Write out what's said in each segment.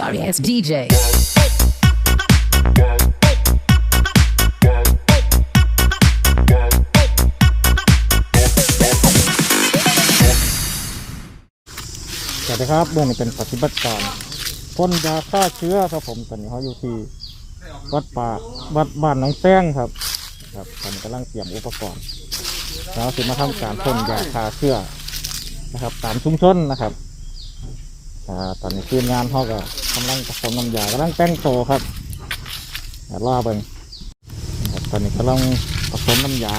Sorry ass DJ. ดีครับเบื้องนี้เป็นปฏิบัติการพ่นยาฆ่าเชื้อครับผมตอนนี้เขาอยู่ที่วัดป่าวัดบ้านหน้องแป้งครับ ครับตอนนี้กำลังเตรียมอุปกรณ์แล้วสิมาทำการพ่นยาฆ่าเชื้อนะครับ ตามชุมชนนะครับตอนนี้ทีมงานเขาก็กำลังผสมน้ำยากำลังแต่งโตครับอย่าเบิ้งตอนนี้กำลังผสมน้ำยา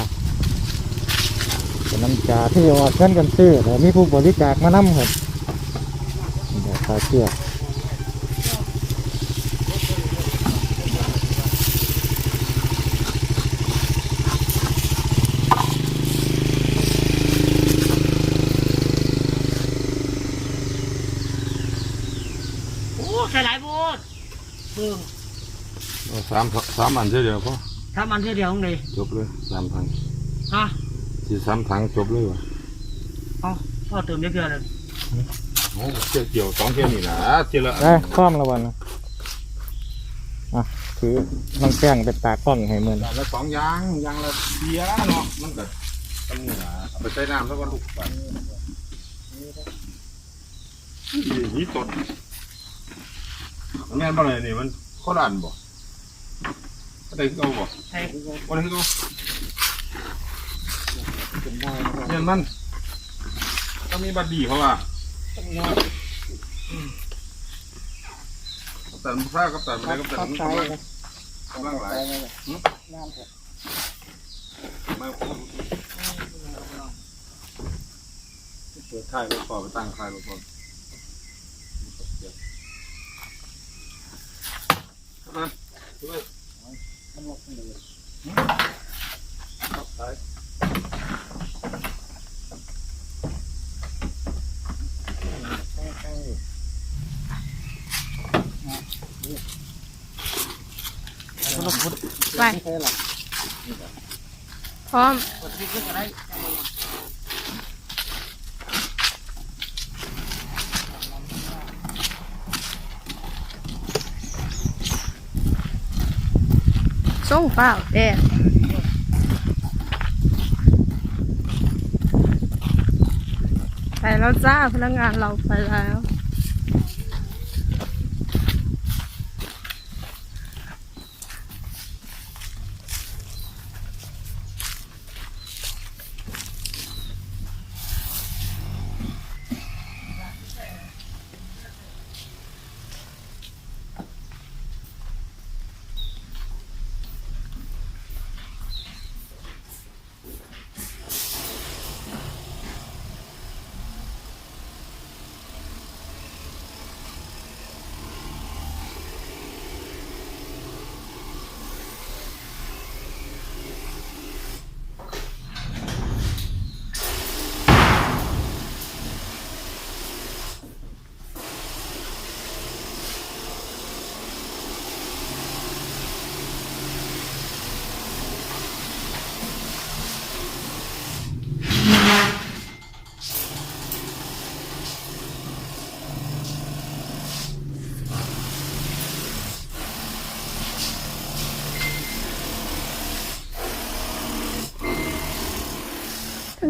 เป็นน้ำยาที่ว่าเงินกันซื้อแต่มีผู้บริจาคมานํครับเดี๋ยวคาเชือกโอ้ใส่หลายโบดเบิ่งเอาสามสามอันเดียวพอทำอันเดียวของเลยจบเลยสามถังฮะสี่สามถังจบเลยวะเอาพ่อเติมเยอะๆเลย โอ้เกี่ยวเกี่ยวสองเที่ยวนี่นะเที่ยวละได้คล้องละวันนะอะถือน้องแป้งเป็นตากล้องให้มืออย่างละสองอยางอยางละเบียร์เนาะมันก็ต้องเหนือเอาไปใช้น้ำแล้วก็ลุกไปนี่ตดมันแม่นบ่เลยนี่มันโคตรอันบ่ก็ได้คือเอาบ่ใส่บ่ได้คือเอาเนี่ยมันต้องมีบัตรดีเขาว่า แต่มันพลากับแต่ไม่ได้กับแต่มันกำลังกำลังไหลไม่เปิดท้ายรถพอไปตั้งท้ายรถพอไป พร้อมส่งเปล่าแดดไปแล้วจ้าพนักงานเราไปแล้ว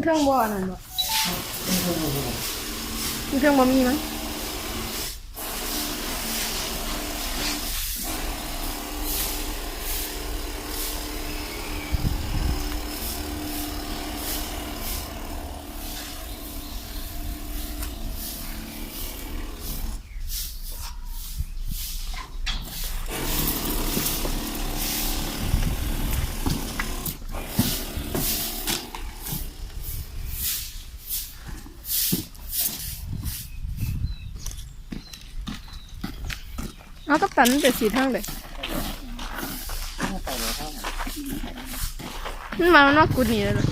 เครื่องเครื่องบ่อนั่นบ่เครื่องเครื่องบ่มีมั้ง เอากับตันมันเป็นสีทางเลยมันมามันนอกกุดนี่แล้วนะ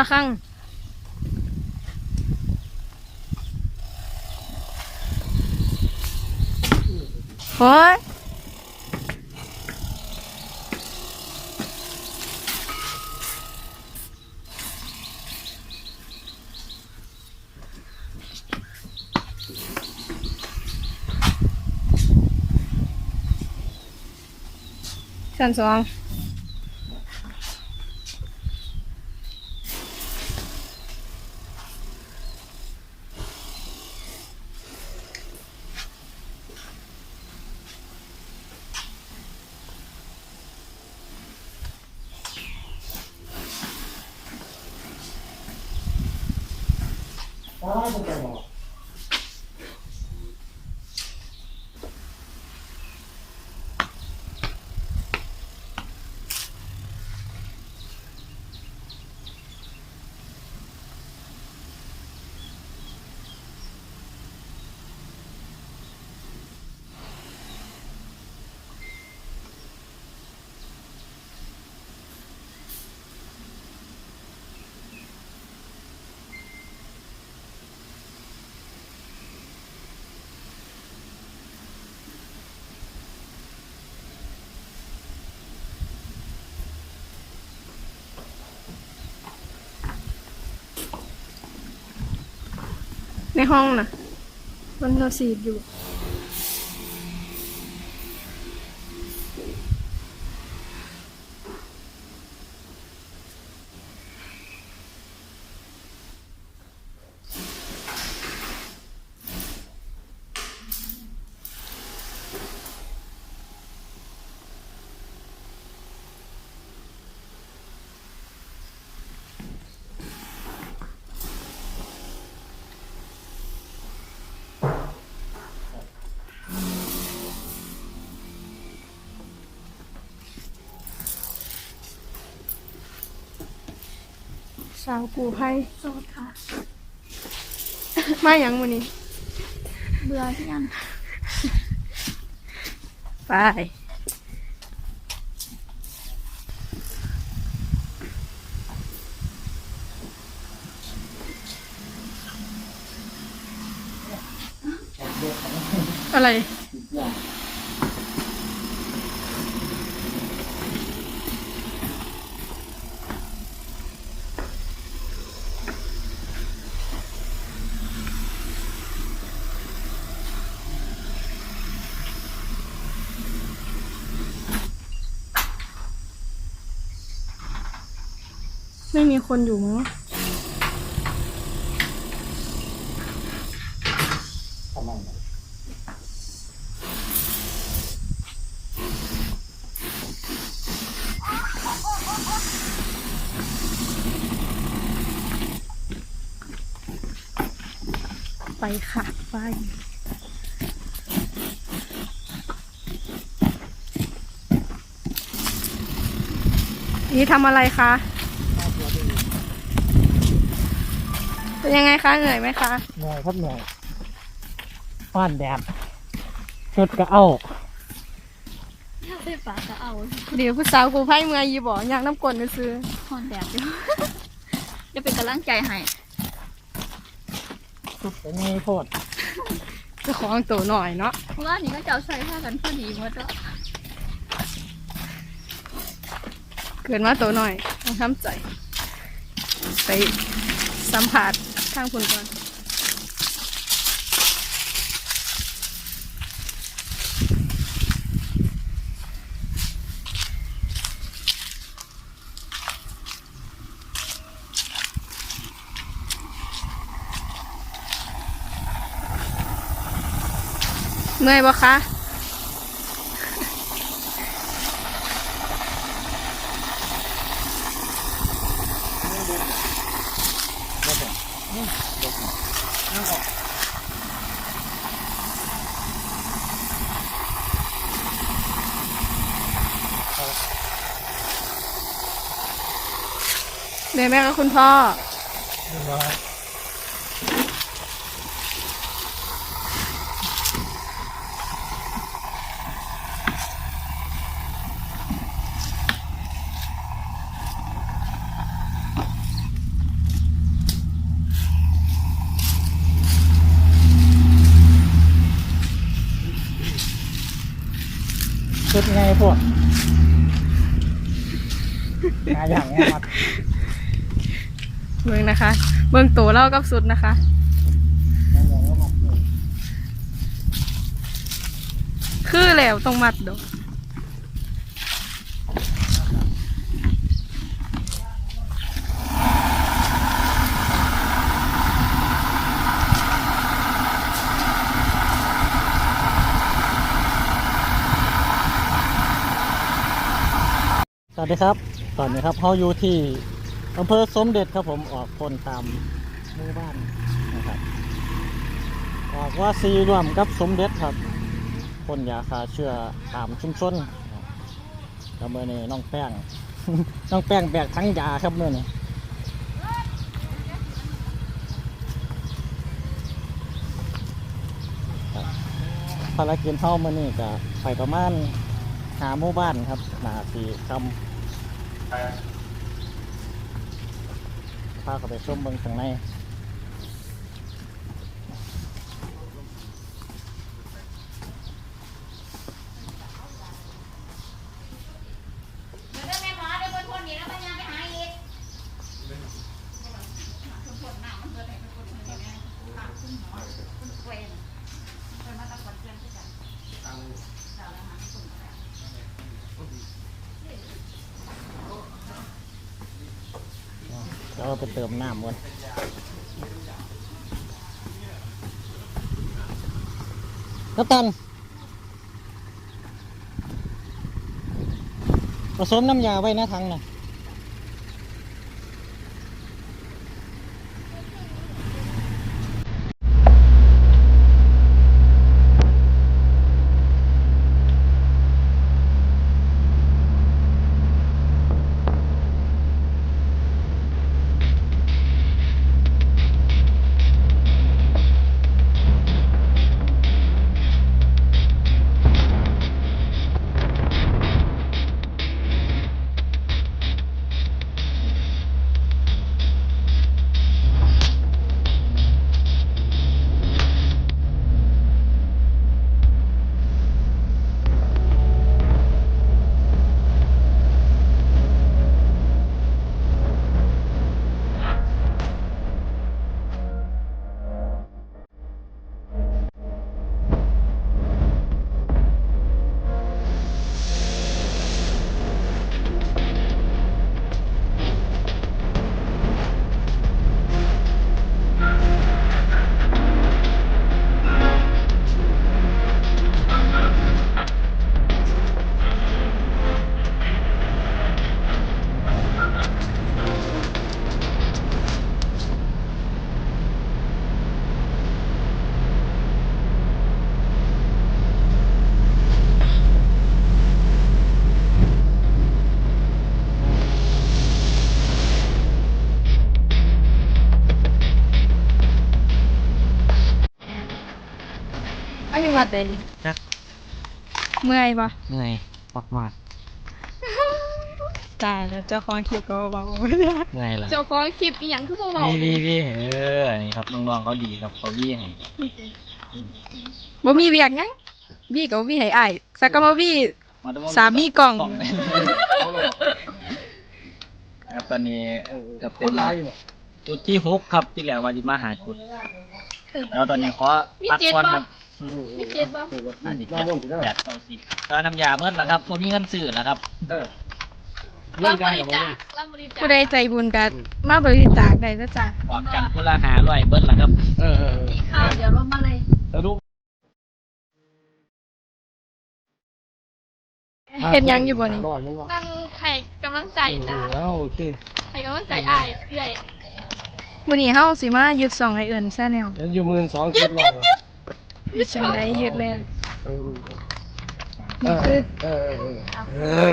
ละครั้งโอ้ยชั้นสอง ใน ห้องน่ะมันเราสีดอยู่ สาวกูภัยโสดค่ะ มาอย่างวันนี้ เบื่อที่ยังไปอะไร ไม่มีคนอยู่มั้งไปค่ะไปนี่ทำอะไรคะ เป็นยังไงคะเหนื่อยไหมคะ เหนื่อยครับเหนื่อยป้านแดดชุดก็เอาถ้าไปปากก็เอาเดี๋ยวผู้สาวกูไพ่เมื่อยยีบอกอยากน้ำกลนซื้อหอนแดดอยู่จะเป็นกำลังใจให้ชุดก็มีโทษเจะของตัวหน่อยเนาะเพราะว่านี่ก็จะเอาใส่ผ้ากันพอดีหมดแล้วเกิดมาตัวหน่อยต้องทำใจไปสัมผัส ทางคุณก่อนเมื่อยปะคะ คุณพ่อชุดไงพวก มาอย่างเงี้ยครับ เบิ่งนะคะ เบิ่งตัวเล่ากับสุดนะคะคือแล้วต้องมัดดอกสวัสดีครับ ตอนนี้ครับเขาอยู่ที่ อำเภอสมเด็จครับผมออกคนตามหมู่บ้านนะครับออกว่าซีรวมกับสมเด็จครับพ่นยาฆ่าเชื้อตามชุมชนแล้วเมื่อนี้น้องแป้ง น้องแป้งแบกทั้งยาครับเมื่อนี้ครับภารกิจเท่ามื่อนี้ก็ไปประมาณหาหมู่บ้านครับนาสีคำ พาเขาไปชมเมืองข้างใน แล้วเรา ไปเติมน้ำกันกัปตันผสมน้ำยาไว้นะทังนะ ดเลยจักเมื่อยปะเหนื่อยมากมากตายแล้วเจ้าของคลิปก็เบาๆไม่ได้เหนื่อยละเจ้าของคลิปอีหยังคือเบาพี่พี่พี่เอออันนี้ครับน้องๆเขาดีครับเขาวี่ให้ๆบ่มีเวียกหยังพี่ก็บ่มีให้อ้ายสักก็บ่มีมาดูสามีกล่องครับตอนนี้จะเป็นจุดที่หกครับที่แล้วว่าจะมาหาจุด แล้วตอนนี้ขอพักก่อนครับ มีเจ็ดบ่อันนี้เจ็ดแปดเก้าสิบก็น้ำยาเมื่อแล้วครับผมมีเงินซื้อแล้วครับรับบริจาครับบริจาคผู้ใดใจบุญกันมาบริจาคได้นะจ๊ะออกกันคนละหาร้อยเบิ้ลแล้วครับข้าวเดี๋ยวเรามาเลยเฮ็ดหยังอยู่บ่นี่นั่งให้กำลังใจจ้าให้กำลังใจอ้ายเรื่อยมื้อนี้เฮาสิมายึดส่องไอเอิ้นซะแนวอยู่หมื่นสองคิดว่ายึด จังไดเฮ็ดแล้วเออเออเออ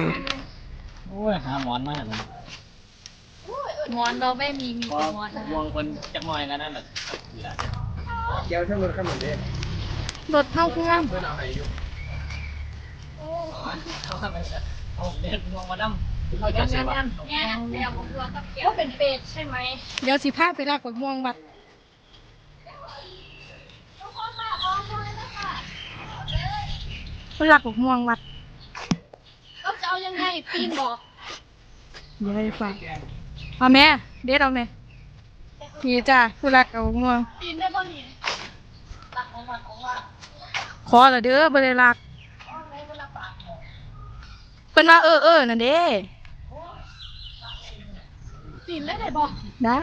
โอ้ยหาหมอนมาเลยหมอนเราไม่มีมีแต่หมอนนะวงคนจักหน่อยกันนั่นแหละเกี่ยวทั้งหมดขนาดนี้รถเฮาคืองามเอาเด็ดวงมาดำเอาอย่างนั้นเนี่ยเดี๋ยวผมรวมกับเกี๊ยวเป็นเป็ดใช่ไหมเดี๋ยวสิพาไปลากบักม่วงวัด ทุกคนมาออกมาเลยนะคะไปลากบักม่วงวัดปีนบอกอย่าให้ฟังเอาแม่เด็ดเอาแม่นี่จ้าผู้รักเอาม่วง ปีนได้บ่นี่ตักของมันของว่าขอละเด้อบ่ได้รักเพิ่นว่าเออเออนั่นเด้ปีนได้ได้บ่ได้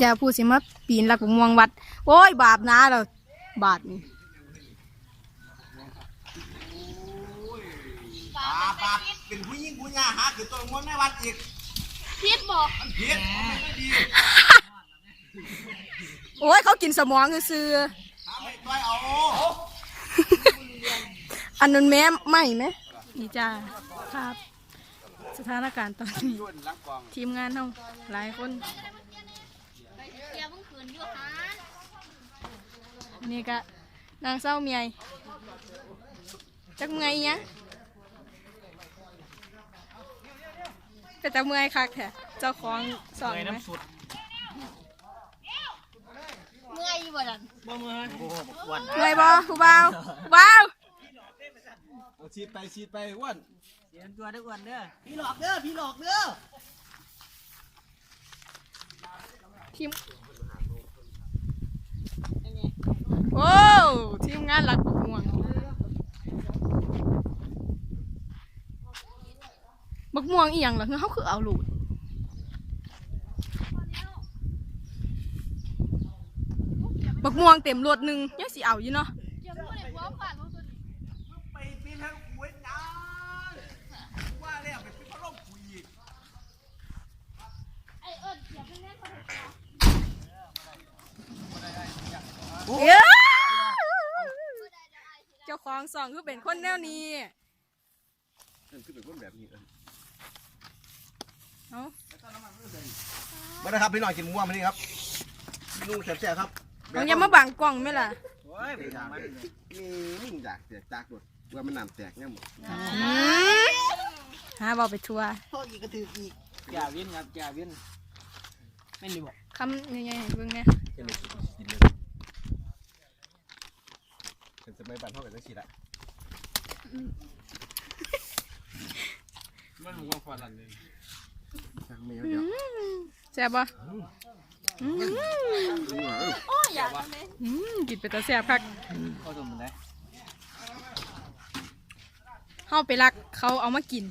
อย่าพูดสิมาปีนรักม่วงวัด โอ้ยบาปนะเราบาปนี่ ปาปา เป็นผู้หญิงผู้หญิงหาคือตัวม้วนแม่วัดอีกพิษบอกเพี้ยนไม่ดีโอ้ยเขากินสมองซื่อหาไปต้อยเอาๆอันนั้นแม่ไม่ไหมนี่จ้าครับ สถานการณ์ตอนนี้ทีมงานเฮาหลายคนเกียร์มึงขืนอยู่หานี่ก็นางเศร้าเมียจักเมื่อยอิหยัง แต่จะเมื่อยคักแท้เจ้าของสอนไหมเมื่อยอยู่บ่ดันเมื่อยบ่ผู้บ่าวผู้บ่าวเอาชีดไปชีดไปอ้วนทีมโอ้ทีมงานหลักบุกม่วง บักม่วงอีหยังล่ะคือเขาคือเอาหลูดบักม่วงเต็มรถหนึ่งยังสิเอาอยู่เนาะเกียร์มึงบ่ไปปีนให้กูเว้นจ้าว่าแล้วไปปีนพัดลมกูอีกไอเอิ้นเกียร์มึงแน่นบ่ได้เอ้ยเจ้าของสองคือเป็นคนแนวนี้คือเป็นคนแบบนี้เออ เอ้ามาเลยครับพี่น้องกินม่วงมานี่ครับเมนูแซ่บๆครับเอาอย่ามาบังกล้องไหมล่ะนี่มึงอยากแตกจากโดดว่ามันน้ำแตกเนี่ยหมดอืมหาเบาไปทัวร์อย่าวินครับอย่าวินไม่นดีบอกคำยังไงให้เบิ่งเนี่ยเป็นสมัยบ้านเท่ากันจังซี่ละมันมึงว่าฟันอะไรเลย ทางเมียเดี๋ยวแซ่บปะโอ้ยอยากเลยกินไปแต่แซ่บคักเขาสมมันได้เฮาไปรักเขาเอามากิน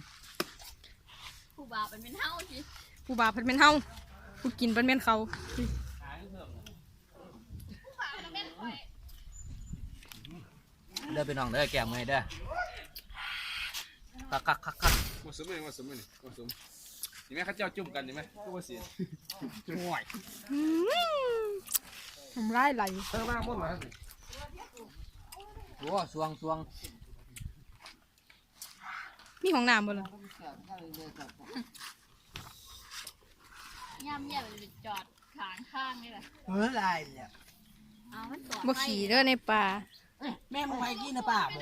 ผู้บาวเป็นเป็นเฮาสิผู้บาปเพิ่นเป็นเฮาผู้กินเพิ่นเป็นเขาเด้อไปน้องเด้อแก้มเมยเด้อคักคักคักคักมาสมเลยมาสมเลยมาสมัย นี่แม่ข้าเจ้าจุ่มกันใช่ไหมก็ว่าเสียห่วยอืมทำร้ายไหลเออมาหมดมาโอ้สวงสวงมีห้องน้ำบ่ล่ะย่ำแย่ไปจอดขางข้างนี่แหละเมื่อไรเนี่ยเอามันจอดบ่ขี่เด้อในป่าแม่มึงไปกินนะป้าบ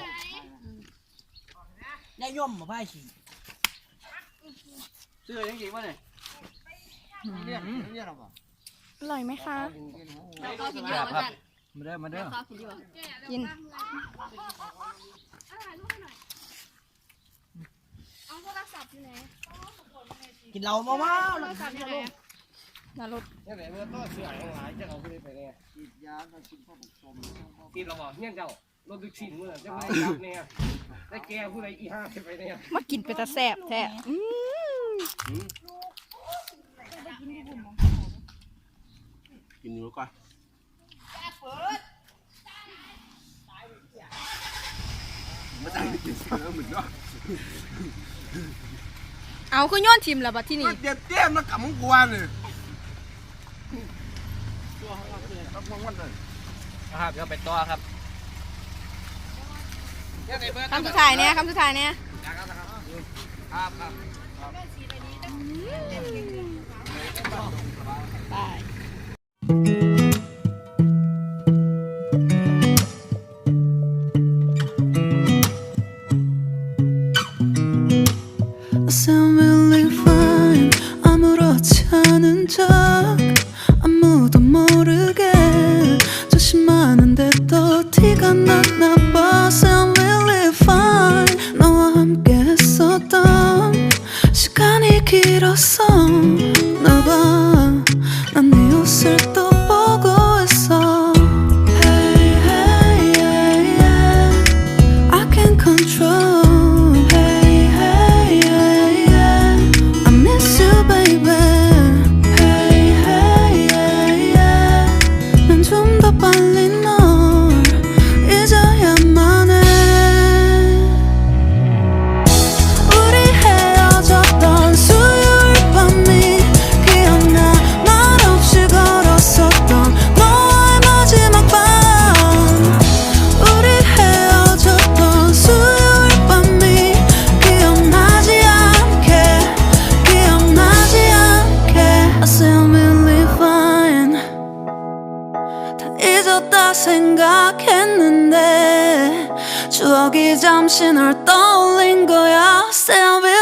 อกได้ย่อมมาพ่าย ฉี่ซื้อยังกี่วะเนี่ยเรียกเรียกเราบอกอร่อยไหมคะเขากินอยู่ว่าจันมาเด้อมาเด้อเขากินอยู่กินเอาโทรศัพท์อยู่ไหนกินเหล้ามาว้าวโทรศัพท์อยู่ไหนนารถยังไงเมื่อต้นเสือทั้งหลายจะเอาไปไปเนี่ยยาการกินข้าวผสมกินเราบอกเนี่ยเจ้ารถดึกชิ้นเมื่อจะไม่ได้รับเนี่ยได้แกผู้ใดอีห้าไปเนี่ยมากินไปแต่แซ่บแท้อืม กินอยู่ก่อนไม่ได้กินเสือเหมือนกันเอาคือย้อนทิมละบัดที่นี่เจ็บเจ็บมากับมึงกวนเลยครับเดี๋ยวไปต่อครับคำสุดท้ายเนี่ยคำสุดท้ายเนี่ยครับครับ ไ 생각했는데 추억이 잠시 널 떠올린 거야. Still will